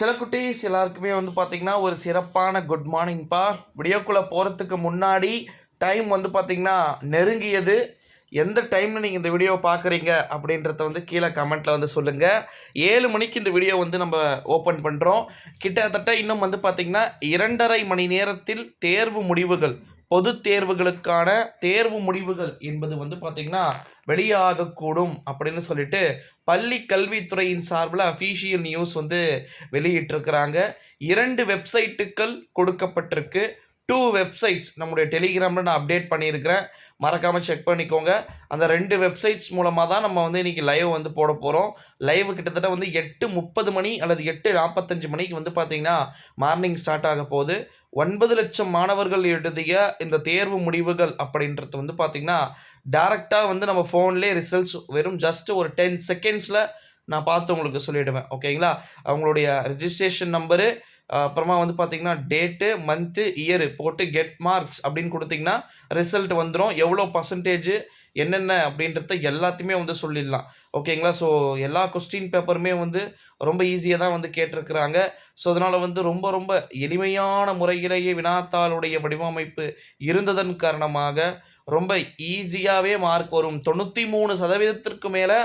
சில குட்டீஸ் எல்லாருக்குமே வந்து பார்த்தீங்கன்னா ஒரு சிறப்பான குட் மார்னிங்ப்பா வீடியோக்குள்ளே போகிறதுக்கு முன்னாடி டைம் வந்து பார்த்தீங்கன்னா நெருங்கியது. எந்த டைமில் நீங்கள் இந்த வீடியோவை பார்க்குறீங்க அப்படின்றத வந்து கீழே கமெண்ட்டில் வந்து சொல்லுங்கள் ஏழு மணிக்கு இந்த வீடியோ வந்து நம்ம ஓப்பன் பண்ணுறோம் கிட்டத்தட்ட இன்னும் வந்து பார்த்திங்கன்னா இரண்டரை மணி நேரத்தில் தேர்வு முடிவுகள் பொது தேர்வுகளுக்கான தேர்வு முடிவுகள் என்பது வந்து பார்த்திங்கன்னா வெளியாகக்கூடும் அப்படின்னு சொல்லிட்டு பள்ளி கல்வித்துறையின் சார்பில் அஃபீஷியல் நியூஸ் வந்து வெளியிட்டிருக்கிறாங்க. இரண்டு வெப்சைட்டுகள் கொடுக்கப்பட்டிருக்கு. டூ வெப்சைட்ஸ் நம்முடைய டெலிகிராமில் நான் அப்டேட் பண்ணியிருக்கிறேன். மறக்காமல் செக் பண்ணிக்கோங்க. அந்த ரெண்டு வெப்சைட்ஸ் மூலமாக தான் நம்ம வந்து இன்றைக்கி லைவ் வந்து போட போகிறோம் லைவ் கிட்டத்தட்ட வந்து எட்டு முப்பது மணி அல்லது எட்டு நாற்பத்தஞ்சு மணிக்கு வந்து பார்த்திங்கன்னா மார்னிங் ஸ்டார்ட் ஆக போகுது. ஒன்பது லட்சம் மாணவர்கள் எழுதிய இந்த தேர்வு முடிவுகள் அப்படின்றது வந்து பார்த்திங்கன்னா டேரெக்டாக வந்து நம்ம ஃபோன்லேயே ரிசல்ட்ஸ் வெறும் ஜஸ்ட் ஒரு டென் செகண்ட்ஸில் நான் பார்த்து உங்களுக்கு சொல்லிவிடுவேன் ஓகேங்களா அவங்களுடைய ரிஜிஸ்ட்ரேஷன் நம்பரு அப்புறமா வந்து பார்த்தீங்கன்னா டேட்டு மந்த்து இயரு போட்டு கெட் மார்க்ஸ் அப்படின்னு கொடுத்தீங்கன்னா ரிசல்ட் வந்துடும் எவ்வளோ பர்சன்டேஜ் என்னென்ன அப்படின்றத எல்லாத்தையுமே வந்து சொல்லிடலாம். ஓகேங்களா ஸோ எல்லா கொஸ்டின் பேப்பருமே வந்து ரொம்ப ஈஸியாக தான் வந்து கேட்டிருக்கிறாங்க. ஸோ அதனால் வந்து ரொம்ப ரொம்ப எளிமையான முறையிலேயே வினாத்தாளுடைய வடிவமைப்பு இருந்ததன் காரணமாக ரொம்ப ஈஸியாகவே மார்க் வரும். தொண்ணூற்றி மூணு சதவீதத்திற்கு மேலே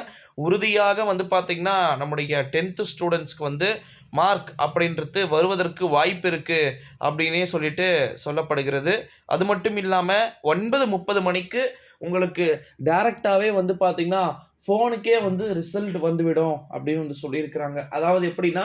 உறுதியாக வந்து பார்த்திங்கன்னா நம்முடைய டென்த்து ஸ்டூடெண்ட்ஸ்க்கு வந்து மார்க் அப்படின்றது வருவதற்கு வாய்ப்பு இருக்குது அப்படின்னே சொல்லிட்டு சொல்லப்படுகிறது. அது மட்டும் இல்லாமல் ஒன்பது முப்பது மணிக்கு உங்களுக்கு டைரக்டாகவே வந்து பார்த்திங்கன்னா ஃபோனுக்கே வந்து ரிசல்ட் வந்துவிடும் அப்படின்னு வந்து சொல்லியிருக்கிறாங்க. அதாவது எப்படின்னா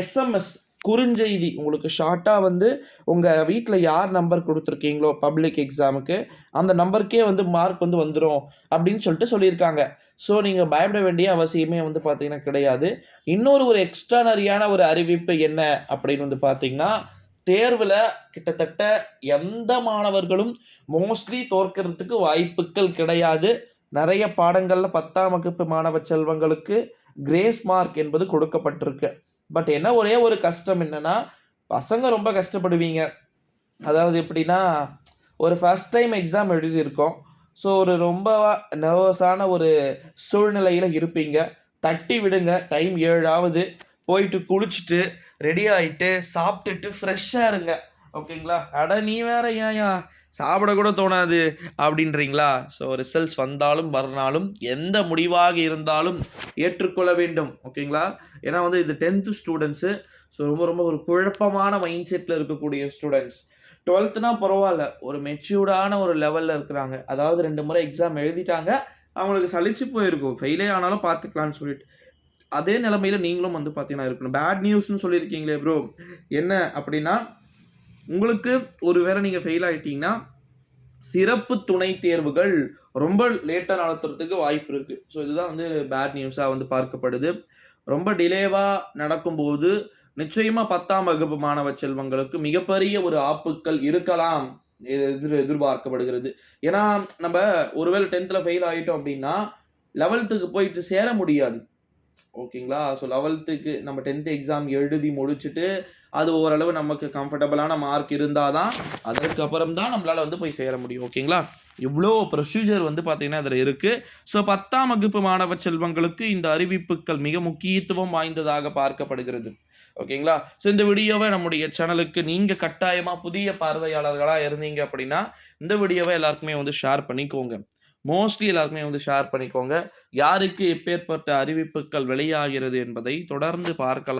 எஸ்எம்எஸ் குறுஞ்செய்தி உங்களுக்கு ஷார்ட்டாக வந்து உங்கள் வீட்டில் யார் நம்பர் கொடுத்துருக்கீங்களோ பப்ளிக் எக்ஸாமுக்கு அந்த நம்பருக்கே வந்து மார்க் வந்து வந்துடும் அப்படின்னு சொல்லிட்டு சொல்லியிருக்காங்க. ஸோ நீங்கள் பயப்பட வேண்டிய அவசியமே வந்து பார்த்தீங்கன்னா கிடையாது. இன்னொரு ஒரு எக்ஸ்ட்ரானரியான ஒரு அறிவிப்பு என்ன அப்படின்னு வந்து பார்த்தீங்கன்னா தேர்வில் கிட்டத்தட்ட எந்த மாணவர்களும் மோஸ்ட்லி தோற்கிறதுக்கு வாய்ப்புகள் கிடையாது. நிறைய பாடங்களில் பத்தாம் வகுப்பு மாணவ செல்வங்களுக்கு கிரேஸ் மார்க் என்பது கொடுக்கப்பட்டிருக்கு. பட் என்ன ஒரே ஒரு கஷ்டம் என்னென்னா பசங்க ரொம்ப கஷ்டப்படுவீங்க. அதாவது எப்படின்னா ஒரு ஃபஸ்ட் டைம் எக்ஸாம் எழுதியிருக்கோம். ஸோ ஒரு ரொம்ப நர்வஸான ஒரு சூழ்நிலையில் இருப்பீங்க. தட்டி விடுங்க டைம் ஏழாவது. போயிட்டு குளிச்சுட்டு ரெடி ஆகிட்டு சாப்பிட்டுட்டு ஃப்ரெஷ்ஷாக இருங்க. ஓகேங்களா? அட நீ வேற ஏயா சாப்பிட கூட தோணாது அப்படின்றீங்களா? ஸோ ரிசல்ட்ஸ் வந்தாலும் வரனாலும் எந்த முடிவாக இருந்தாலும் ஏற்றுக்கொள்ள வேண்டும். ஓகேங்களா? ஏன்னா வந்து இது டென்த்து ஸ்டூடெண்ட்ஸு ஸோ ரொம்ப ரொம்ப ஒரு குழப்பமான மைண்ட் செட்டில் இருக்கக்கூடிய ஸ்டூடெண்ட்ஸ் டுவெல்த்துனா பரவாயில்ல. ஒரு மெச்சூர்டான ஒரு லெவலில் இருக்கிறாங்க. அதாவது ரெண்டு முறை எக்ஸாம் எழுதிட்டாங்க. அவங்களுக்கு சலிச்சு போயிருக்கும். ஃபெயிலே ஆனாலும் பார்த்துக்கலான்னு சொல்லிட்டு. அதே நிலமையில் நீங்களும் வந்து பார்த்தீங்கன்னா இருக்கணும். பேட் நியூஸ்னு சொல்லியிருக்கீங்களே ப்ரோ என்ன அப்படின்னா உங்களுக்கு ஒரு வேளை நீங்கள் ஃபெயில் ஆகிட்டீங்கன்னா சிறப்பு துணை தேர்வுகள் ரொம்ப லேட்டாக நடத்துறதுக்கு வாய்ப்பு இருக்குது ஸோ இதுதான் வந்து பேட் நியூஸாக வந்து பார்க்கப்படுது. ரொம்ப டிலேவாக நடக்கும்போது நிச்சயமாக பத்தாம் வகுப்பு மாணவ செல்வங்களுக்கு மிகப்பெரிய ஒரு ஆப்புக்கள் இருக்கலாம். எதிர் எதிர்பார்க்கப்படுகிறது. ஏன்னா நம்ம ஒருவேளை டென்த்தில் ஃபெயில் ஆகிட்டோம் அப்படின்னா லெவல்த்துக்கு போயிட்டு சேர முடியாது. ஓகேங்களா? ஸோ லெவல்த்துக்கு நம்ம டென்த்து எக்ஸாம் எழுதி முடிச்சுட்டு அது ஓரளவு நமக்கு கம்ஃபர்டபுளான மார்க் இருந்தால் தான் அதற்கப்புறம் தான் நம்மளால் வந்து போய் சேர முடியும். ஓகேங்களா? இவ்வளோ ப்ரொசீஜர் வந்து பார்த்திங்கன்னா அதில் இருக்குது ஸோ பத்தாம் வகுப்பு மாணவ செல்வங்களுக்கு இந்த அறிவிப்புகள் மிக முக்கியத்துவம் வாய்ந்ததாக பார்க்கப்படுகிறது. ஓகேங்களா? ஸோ இந்த வீடியோவை நம்முடைய சேனலுக்கு நீங்கள் கட்டாயமாக புதிய பார்வையாளர்களாக இருந்தீங்க அப்படின்னா இந்த வீடியோவை எல்லாருக்குமே வந்து ஷேர் பண்ணிக்கோங்க. மோஸ்ட்லி எல்லாருக்குமே வந்து ஷேர் பண்ணிக்கோங்க. யாருக்கு எப்பேற்பட்ட அறிவிப்புகள் வெளியாகிறது என்பதை தொடர்ந்து பார்க்கலாம்.